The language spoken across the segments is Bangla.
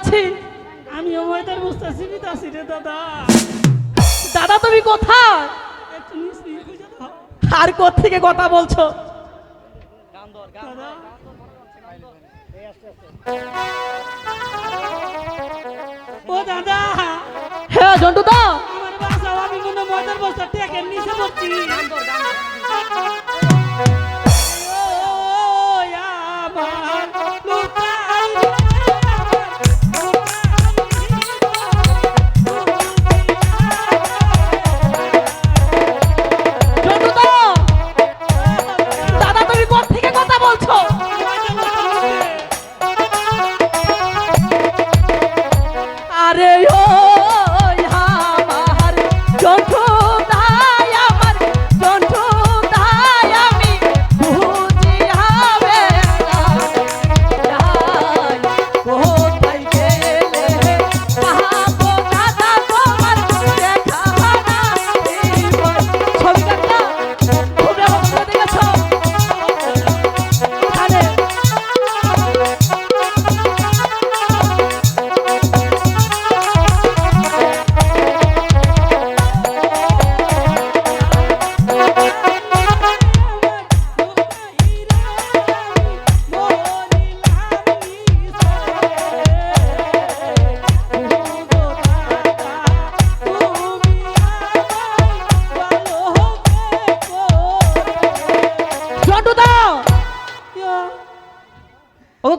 বেড়াচ্ছি আমি ওদের বুঝতে জীবিত আছি রে দাদা। দাদা তুমি কোথায়? আর থেকে কথা বলছো? ও দাদা। হ্যাঁ জন্টু দা। আমার বাসা আমি মনে মদের বস্তা টেকের নিচে পড়ছি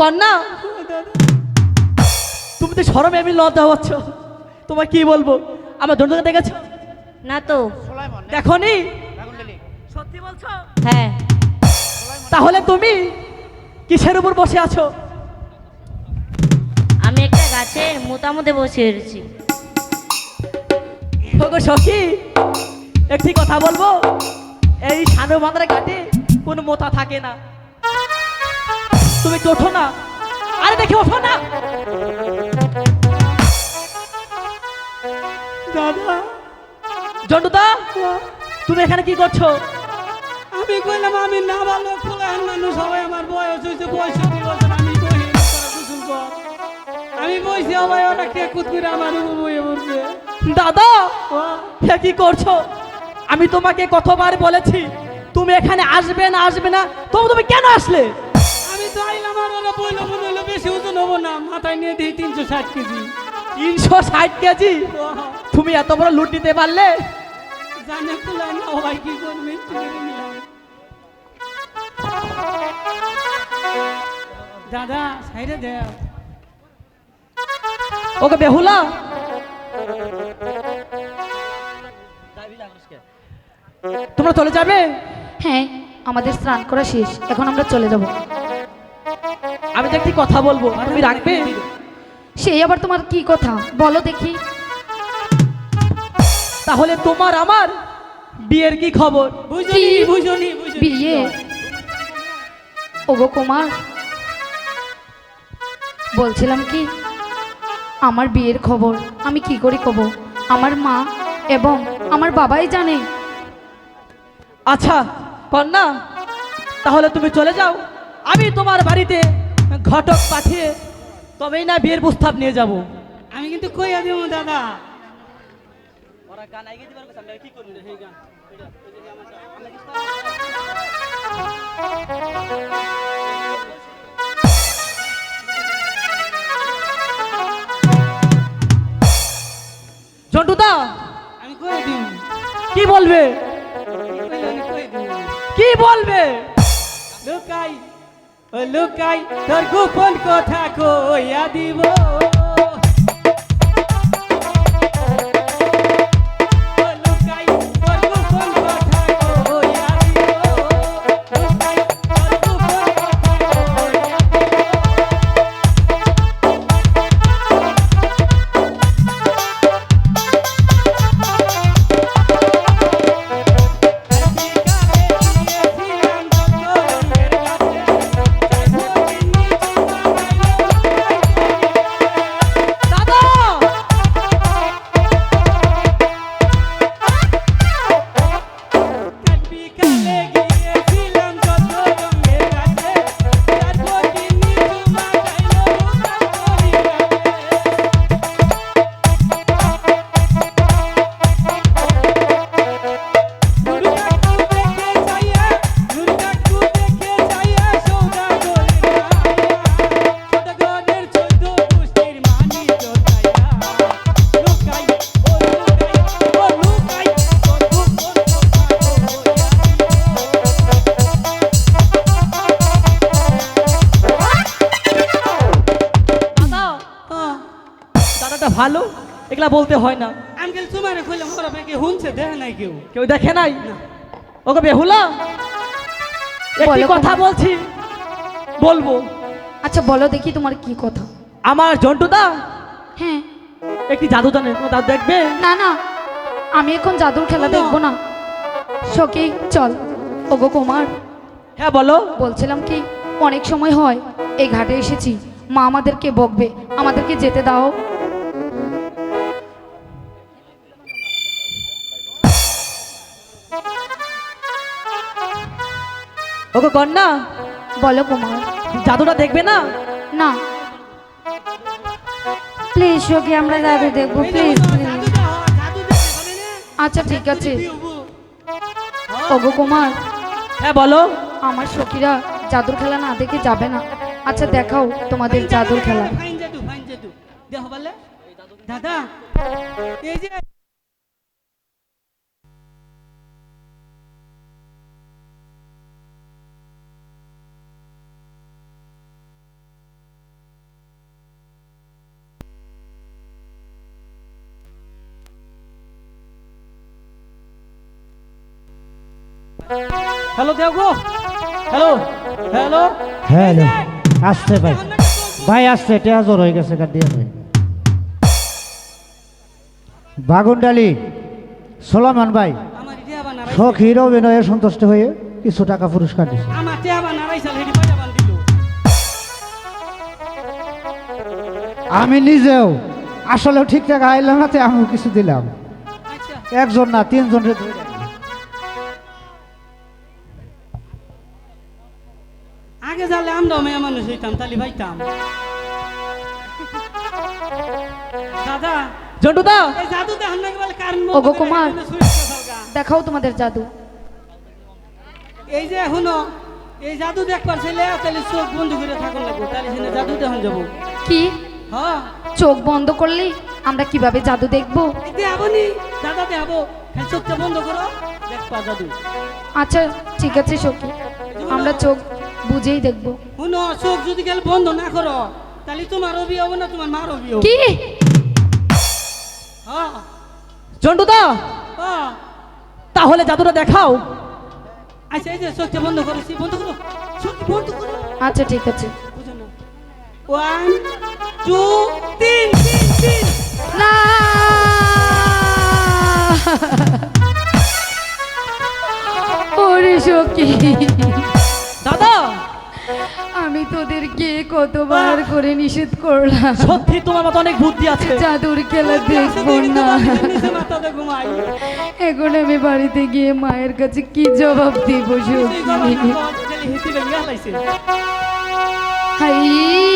কন্যা। তুমি তো সরমে আমি লজ্জা হচ্ছ তোমার কি বলব? আমার জন্টুকে দেখেছ। না তো। দেখো নি সত্যি বলছো? হ্যাঁ। তাহলে তুমি কিসের উপর বসে আছো? আমি একটা গাছে মোতামতে বসে রয়েছি। ওগো সখী একটি কথা বলব? এই সানু বাঁধার ঘাটে কোনো মোতা থাকে না। তুমি একটু ওঠো না। আরে দেখি ওঠো না। দাদা। জন্টুদা তুমি এখানে কি করছ? আমি কইলাম আমি না ভালো খোলার মানুষ সবাই আমার বয়স হয়েছে পঁয়ষট্টি বছর। আমি কর। আমি বইছি সবাই ওরা কে কুতকুরে আমার বইয়ে পড়ছে। দাদা ও, হে কি করছ? আমি তোমাকে কতবার বলেছি তুমি এখানে আসবে না আসবে না। তবু তুমি কেন আসলে? না। মাথায় নিয়ে তিনশো ষাট কেজি। তিনশো ষাট কেজি? তুমি এত বড় লুট নিতে পারলে? দাদা সাইডে দেও। ওকে বেহুলা? তোমরা চলে যাবে? হ্যাঁ আমাদের স্নান করা শেষ। এখন আমরা চলে যাব। আমি তো একটি কথা বলব। তুমি রাখবে? সেই আবার তোমার কি কথা? বলো দেখি। তাহলে তোমার আমার বিয়ের কি খবর? বিয়ে? ওগো কুমার বলছিলাম কি আমার বিয়ের খবর। আমি কি করে কব? আমার মা এবং আমার বাবাই জানে। আচ্ছা কন্যা তাহলে তুমি চলে যাও। আমি তোমার বাড়িতে ঘটক পাঠিয়ে তবেই না বিয়ের প্রস্তাব নিয়ে যাব। আমি কিন্তু কইয়া দিব দাদা? জন্টুদা আমি কই দিব কি বলবে? আমি কই দিব কি বলবে? ও লুকাই। তোর গোপন কথা কইয়া দিব। গলাটা ভালো এগুলা বলতে হয় না। আমি গেলে তোমারে কইলাম ওরা বেকে শুনছে দেখে নাই কেউ? কেউ দেখে নাই? ওকে বেহুলা একটি কথা। বলছি বলব। আচ্ছা বলো দেখি তোমার কি কথা। আমার জন্টুদা? হ্যাঁ। একটি জাদু জানে তোমার দাদু দেখবে? না না আমি এখন জাদুর খেলা দেখব না। সখী চল। ওগো কুমার হ্যাঁ বলো। বলছিলাম কি অনেক সময় হয় এই ঘাটে এসেছি। মা আমাদেরকে বকবে আমাদেরকে যেতে দাও। ওকে কন্যা? বলো কুমার। জাদুটা দেখবে না? না। প্লিজ সখী আমরা জাদু দেখব প্লিজ? আচ্ছা ঠিক আছে। ওগো কুমার। হ্যাঁ বলো। আমার সখীরা জাদুর খেলা না দেখে যাবে না। আচ্ছা দেখাও তোমাদের জাদুর খেলা। দাদা এই যে হ্যালো দেওগো। Hello hello. হ্যালো। আসছে ভাই। ভাই আসছে টেয়া জ্বর হয়ে গেছে কাটিয়ে ভাই। বাগুনডালি সোলামান ভাই বানারাই সখীর অভিনয়ে সন্তুষ্ট হয়ে কিছু টাকা পুরস্কার দিল। আমি নিজেও আসলে ঠিকঠাক আইলাম না তে আমিও কিছু দিলাম। আচ্ছা। একজন না তিনজন আমরাও মেয়ে মানুষ হইতাম তালি ভাইতাম। দাদা জন্টুদা! এই জাদু দেখান নাকি বলে কারণ ওগো কুমার। দেখাও তোমাদের জাদু। এই যে শুনো এই জাদু দেখবার ছেলে তাহলে চোখ বন্ধ করে থাকুন লাগবে তাহলে সেখানে জাদু দেখান যাব। কি? হ্যাঁ। চোখ বন্ধ করলে? আমরা কীভাবে জাদু দেখব? দেখাবো নি দাদা দেখাবো। চোখটা বন্ধ করো দেখবা জাদু। আচ্ছা ঠিক আছে সখী। আমরা চোখ বুঝেই দেখব। শুনো চোখ যদি গেলে বন্ধ না করো তাহলে তোমারও বিয়ে হবে না তোমার মারও বিয়ে কি? হ্যাঁ। জন্টুদা! হ্যাঁ। তাহলে জাদুটা দেখাও। আচ্ছা এই যে চোখটা বন্ধ করো বন্ধ করো চোখ বন্ধ করো। আচ্ছা ঠিক আছে। ওয়ান টু তিন তিন না! ওরে সখী। দাদা আমি তোদেরকে কতবার করে নিষেধ করলাম। সত্যি তোমার মতো অনেক বুদ্ধি আছে। জাদুর খেলা দেখব না। এখন আমি বাড়িতে গিয়ে মায়ের কাছে কি জবাব দিব হালাইছে হাই।